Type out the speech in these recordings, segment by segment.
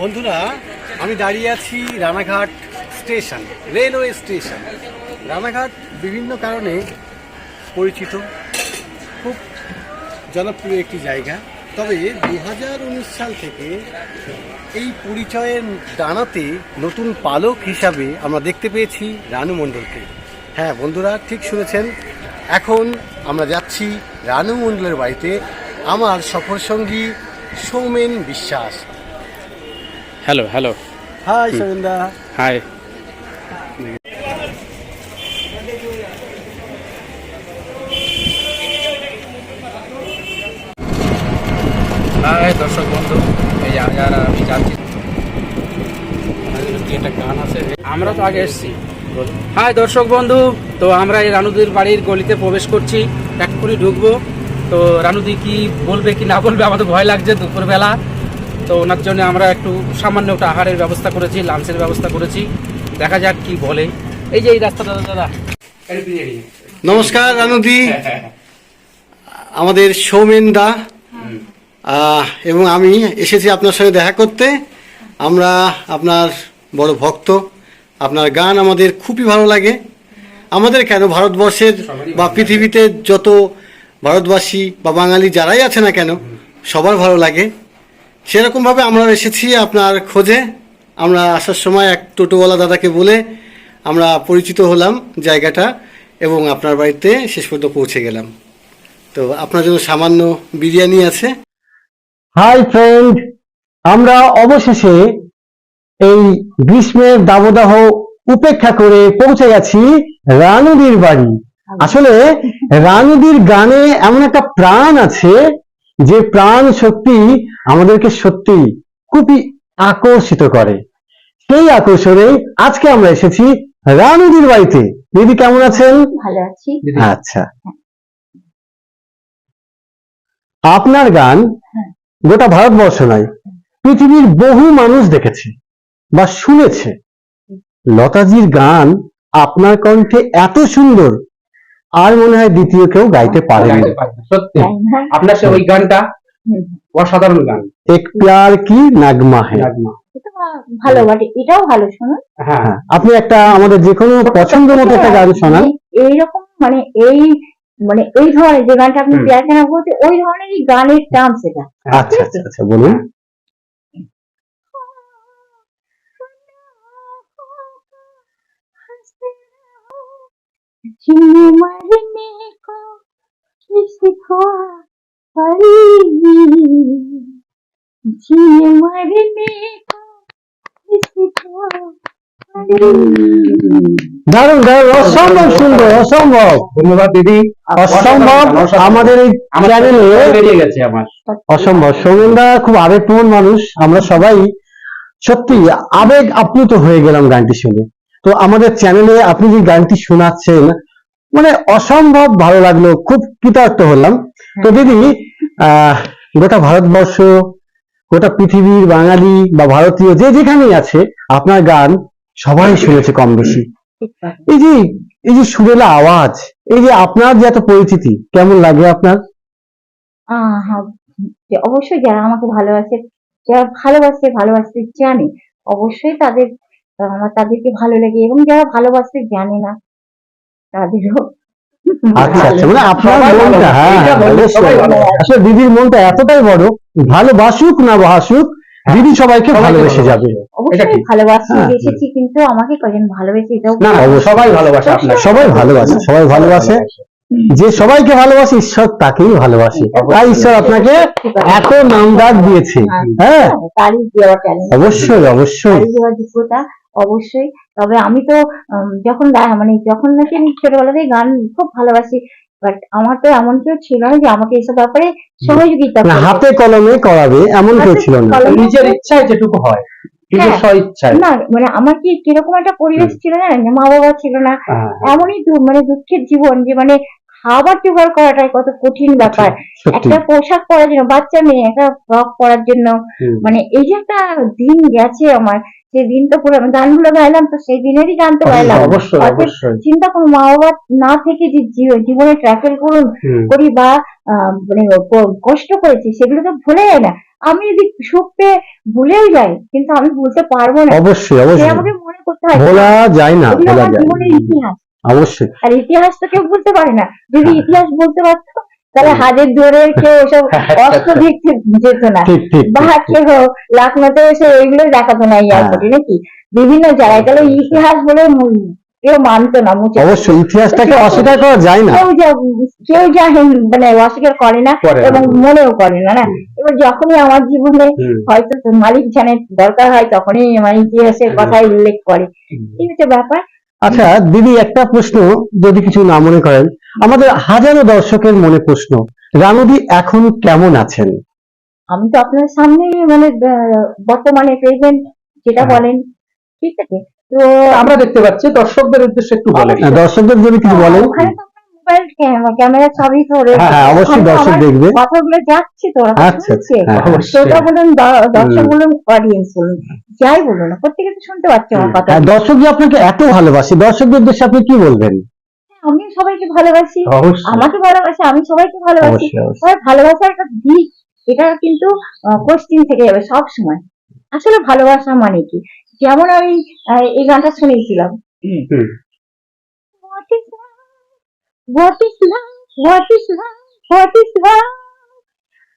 বন্ধুরা, আমি দাঁড়িয়ে আছি Ranaghat station, railway station. Ranaghat বিভিন্ন কারণে পরিচিত, খুব জনপ্রিয় একটি জায়গা। তবে দু হাজার উনিশ সাল থেকে এই পরিচয়ের দাঁড়াতে নতুন পালক হিসাবে আমরা দেখতে পেয়েছি রানু মণ্ডলকে। হ্যাঁ বন্ধুরা, ঠিক শুনেছেন? এখন আমরা যাচ্ছি রানু মণ্ডলের বাড়িতে। আমার সফরসঙ্গী Soumen Biswas. Hello hello hi সৌমেনদা hi hi দর্শক বন্ধু। এই যে আমি আর আমি যাচ্ছি। একটা গান আছে আমরা তো আগে এসেছি। হাই দর্শক বন্ধু। তো আমরা এই রানুদির বাড়ির গলিতে প্রবেশ করছি। এক্ষুনি ঢুকবো। তো রানুদি কি বলবে কি না বলবে? আমাদের ভয় লাগছে দুপুরবেলা। তো ওনার জন্য আমরা একটু সামান্য একটা আহারের ব্যবস্থা করেছি লাঞ্চের ব্যবস্থা করেছি। দেখা যাক কি বলে। এই যে এই রাস্তাটা দাদা। নমস্কার রানুদি। আমাদের সৌমেন দা। এবং আমি এসেছি আপনার সঙ্গে দেখা করতে। আমরা আপনার বড় ভক্ত। আপনার গান আমাদের খুবই ভালো লাগে। আমাদের কেন ভারতবর্ষের বা পৃথিবীতে যত ভারতবাসী বা বাঙালি যারাই আছে না কেন সবার ভালো লাগে। সেরকমভাবে আমরা এসেছি আপনার খোঁজে। আমরা আসার সময় এক টোটোওয়ালা দাদাকে বলে আমরা পরিচিত হলাম জায়গাটা এবং আপনার বাড়িতে শেষ পর্যন্ত পৌঁছে গেলাম। তো আপনার জন্য সামান্য বিরিয়ানি আছে। হাই ফ্রেন্ড আমরা অবশেষে এই গ্রীষ্মের দাবদাহ উপেক্ষা করে পৌঁছে গেছি রানুদির বাড়ি। আসলে রানুদির গানে এমন একটা প্রাণ আছে যে প্রাণ শক্তি আমাদেরকে সত্যি খুবই আকর্ষিত করে। সেই আকর্ষণে আজকে আমরা এসেছি রানুদির বাড়িতে। দিদি কেমন আছেন? ভালো আছি। আচ্ছা। আপনার গান গোটা ভারতবর্ষ নয় পৃথিবীর বহু মানুষ দেখেছে বা শুনেছে। লতাজির গান আপনার কণ্ঠে এত সুন্দর আর মনে হয় দ্বিতীয় কেউ গাইতে পারেন। গাইতে পারবে, সত্যি। আপনার সে ওই গানটা অসাধারণ গান। এক প্যার কি নাগমা হ্যাঁ। ভালো বাট এটাও ভালো শোনো হ্যাঁ। হ্যাঁ, আপনি একটা আমাদের যে কোনো পছন্দ মতো একটা গান শোনান। এইরকম মানে এই মানে এই ধরনের যে গানটা আপনি হুম। প্যারখানা বলতে ওই ধরনেরই গানের টান সেটা আচ্ছা আচ্ছা আচ্ছা বলুন। जीने मरने को किसको पड़ी जीने मरने को किसको पड़ी দারুণ দারুণ অসম্ভব সুন্দর অসম্ভব ধন্যবাদ দিদি অসম্ভব আমাদের এই আমার চ্যানেলে বেরিয়ে গেছে আমার অসম্ভব সৌমেনদা খুব আবেগপ্রবণ মানুষ আমরা সবাই সত্যি আবেগ আপ্লুত হয়ে গেলাম গানটি শুনে তো আমাদের চ্যানেলে আপনি যে গানটি শোনাচ্ছেন মানে অসম্ভব ভালো লাগল খুব কৃতার্থ হলাম। তো দিদি গোটা ভারতবর্ষ গোটা পৃথিবীর বাঙালি বা ভারতীয় যে যেখানেই আছে আপনার গান সবাই শুনেছে কম বেশি। এই যে এই যে সুরেলা আওয়াজ এই যে আপনার যে এত পরিচিতি কেমন লাগে আপনার? হ্যাঁ, অবশ্যই যারা আমাকে ভালোবাসে যারা ভালোবাসে ভালোবাসতে জানে অবশ্যই তাদের আহ, আমার তাদেরকে ভালো লাগে এবং যারা ভালোবাসতে জানে না তাদেরও আচ্ছা ভালো আচ্ছা মানে হ্যাঁ। আসলে দিদির মনটা এতটাই বড় ভালোবাসুক না বাসুক দিদি সবাইকে ভালোবেসে। যাবে। অবশ্যই ভালোবাসি হ্যাঁ। কিন্তু আমাকে কজন ভালোবেসে এটাও না সবাই ভালোবাসে আপনার সবাই ভালোবাসে সবাই ভালোবাসে। যে সবাইকে ভালোবাসে ঈশ্বর তাকেই ভালোবাসে। তাই ঈশ্বর আপনাকে এত নামডাক দিয়েছে। হ্যাঁ তারই অবশ্যই অবশ্যই। অবশ্যই। তবে আমি তো যখন মানে যখন নাকি আমি ছোটবেলাতেই গান খুব ভালোবাসি বাট আমার তো এমন কেউ ছিল না যে আমাকে এসব ব্যাপারে সহযোগিতা হাতে কলমে করাবে এমন কেউ ছিল না। নিজের ইচ্ছায় যেটুকু হয় নিজস্ব না মানে আমার কি কীরকম একটা পরিবেশ ছিল না মা বাবা ছিল না। হ্যাঁ, এমনই মানে দুঃখের জীবন যে মানে খাবার জোগাড় করাটাই কত কঠিন ব্যাপার। একটা পোশাক পরার জন্য বাচ্চা মেয়ে একটা ফ্রক পরার জন্য মানে এই যে একটা দিন গেছে আমার সেই দিন তো পুরো গানগুলো গাইলাম তো সেই দিনেরই গান তো গাইলাম। চিন্তা করুন মা বাবা না থেকে যে জীবনে ট্রাভেল করুন করি বা মানে কষ্ট করেছি সেগুলো তো ভুলে যায় না। আমি যদি সুখ পেয়ে ভুলেও যাই কিন্তু আমি ভুলতে পারব না। অবশ্যই অবশ্যই। আমাকে মনে করতে হয় ভোলা যায় না ভোলা যায় না। জীবনের ইতিহাস। অবশ্যই। আর ইতিহাস তো কেউ বলতে পারে না। যদি হ্যাঁ। ইতিহাস বলতে পারতো তাহলে হাজার দুয়ারে কেউ ওসব অস্ত্র দেখতে যেত না। বা। কেউ লাখনৌতে এসে এইগুলো দেখাতো না হ্যাঁ। এয়ারপোর্টে নাকি? বিভিন্ন জায়গায় তাহলে ইতিহাস বলে কেউ মানতো না অবশ্যই ইতিহাসটাকে অস্বীকার করা যায় না। কেউ যা কেউ যা মানে অস্বীকার করে না এবং মনেও করে না না? এবার যখনই আমার জীবনে হয়তো মালিক জানের দরকার হয় তখনই আমার ইতিহাসের কথাই উল্লেখ করে। এই হচ্ছে ব্যাপার। আচ্ছা দিদি একটা প্রশ্ন যদি কিছু না মনে করেন। আমাদের হাজারো দর্শকের মনে প্রশ্ন রানুদি এখন কেমন আছেন? আমি তো আপনার সামনে মানে বর্তমানে প্রেজেন্ট যেটা হ্যাঁ। বলেন ঠিক আছে? তো আমরা দেখতে পাচ্ছি দর্শকদের উদ্দেশ্যে একটু বলেন। দর্শকদের যদি কিছু বলেন। তো আপনার মোবাইল ক্যামেরা সবই তো রয়েছে। হ্যাঁ, হ্যাঁ, অবশ্যই দর্শক দেখবে। কথাগুলো যাচ্ছে তো ওরা আচ্ছা, হ্যাঁ, শ্রোতা বলুন দর্শক বলুন অডিয়েন্স বলুন যাই বলুন না প্রত্যেকে তো শুনতে পাচ্ছে আমার কথা। দর্শক যে আপনাকে এত ভালোবাসে দর্শকদের উদ্দেশ্যে আপনি কি বলবেন? আমিও সবাইকে ভালোবাসি আমাকে ভালোবাসে আমি সবাইকে ভালোবাসি। সবাই ভালোবাসার একটা দিক এটা কিন্তু কোশ্চিন থেকে যাবে সব সময় আসলে ভালোবাসা মানে কি? যেমন আমি আহ, এই গানটা শুনেছিলাম। What is love? What is love? What is love?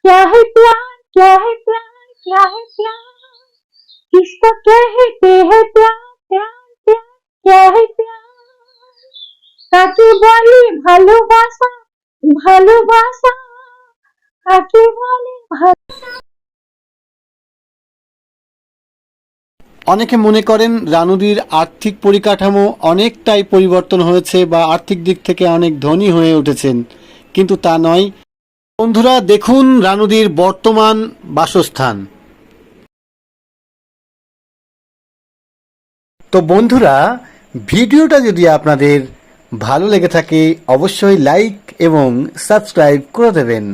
क्या है प्यार क्या है प्यार क्या है प्यार किसको कहते हैं प्यार प्यार प्यार क्या है प्यार কাকে বলে ভালোবাসা ভালোবাসা অনেকে মনে করেন রানুদির আর্থিক পরিকাঠামো অনেকটাই পরিবর্তন হয়েছে বা আর্থিক দিক থেকে অনেক ধনী হয়ে উঠেছেন, কিন্তু তা নয়। বন্ধুরা, দেখুন রানুদির বর্তমান বাসস্থান। তো বন্ধুরা, ভিডিওটা যদি আপনাদের ভালো লেগে থাকে, অবশ্যই লাইক এবং সাবস্ক্রাইব করে দেবেন।